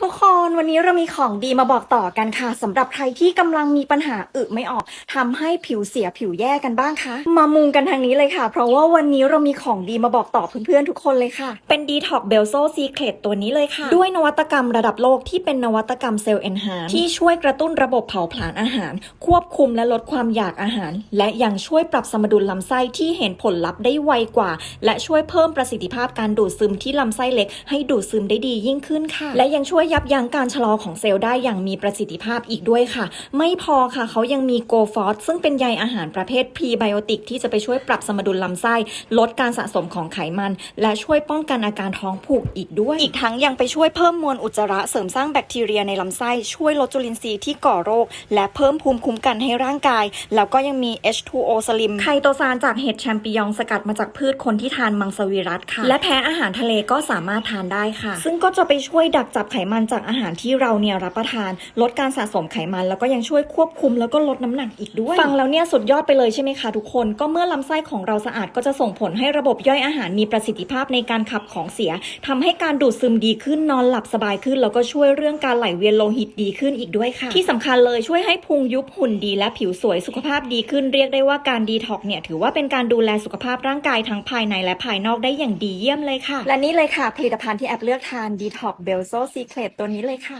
ทุกคนวันนี้เรามีของดีมาบอกต่อกันค่ะสำหรับใครที่กำลังมีปัญหาอึไม่ออกทำให้ผิวเสียผิวแย่กันบ้างคะมามุงกันทางนี้เลยค่ะ เพราะว่าวันนี้เรามีของดีมาบอกต่อเพื่อนๆทุกคนเลยค่ะ เป็น Detox b e l s o Secret ตัวนี้เลยค่ะ ด้วยนวัตกรรมระดับโลกที่เป็นนวัตกรรมเซลล์เอนฮานที่ช่วยกระตุ้นระบบเผาผลาญอาหาร ควบคุมและลดความอยากอาหาร และยังช่วยปรับสมดุลลำไส้ที่เห็นผลลัพธ์ได้ไวกว่า และช่วยเพิ่มประสิทธิภาพการดูดซึมที่ลำไส้เล็ก ให้ดูดซึมได้ดียิ่งขึ้นค่ะ และยังช่วยยับยั้งการชะลอของเซลล์ได้อย่างมีประสิทธิภาพอีกด้วยค่ะ ไม่พอค่ะเขายังมีโกฟอสซึ่งเป็นใยอาหารประเภทพรีไบโอติกที่จะไปช่วยปรับสมดุลลำไส้ ลดการสะสมของไขมัน และช่วยป้องกันอาการท้องผูกอีกด้วย อีกทั้งยังไปช่วยเพิ่มมวลอุจจาระเสริมสร้างแบคทีเรียในลำไส้ช่วยลดจุลินทรีย์ที่ก่อโรค และเพิ่มภูมิคุ้มกันให้ร่างกาย แล้วก็ยังมี H2O Slim ไคโตซานจากเห็ดแชมปิญองสกัดมาจากพืชคนที่ทานมังสวิรัตค่ะ และแพ้อาหารทะเลก็สามารถทานได้ค่ะ ซึ่งก็จะไปช่วยดักจับไขมันจากอาหารที่เราเนี่ยรับประทาน ลดการสะสมไขมัน แล้วก็ยังช่วยควบคุมแล้วก็ลดน้ำหนักอีกด้วย ฟังแล้วเนี่ยสุดยอดไปเลยใช่ไหมคะทุกคนก็เมื่อลำไส้ของเราสะอาดก็จะส่งผลให้ระบบย่อยอาหารมีประสิทธิภาพในการขับของเสียทำให้การดูดซึมดีขึ้นนอนหลับสบายขึ้น แล้วก็ช่วยเรื่องการไหลเวียนโลหิตดีขึ้นอีกด้วยค่ะ ที่สำคัญเลยช่วยให้พุงยุบหุ่นดี และผิวสวยสุขภาพดีขึ้นเรียกได้ว่าการดีท็อกเนี่ยถือว่าเป็นการดูแลสุขภาพร่างกายทั้งภายในและภายนอกได้อย่างดีเยี่ยมเลยค่ะ และนี่เลยค่ะผลิตภัณฑ์ที่แอปเลือกทาน Detox b e l s o Secret ตัวนี้เลยค่ะ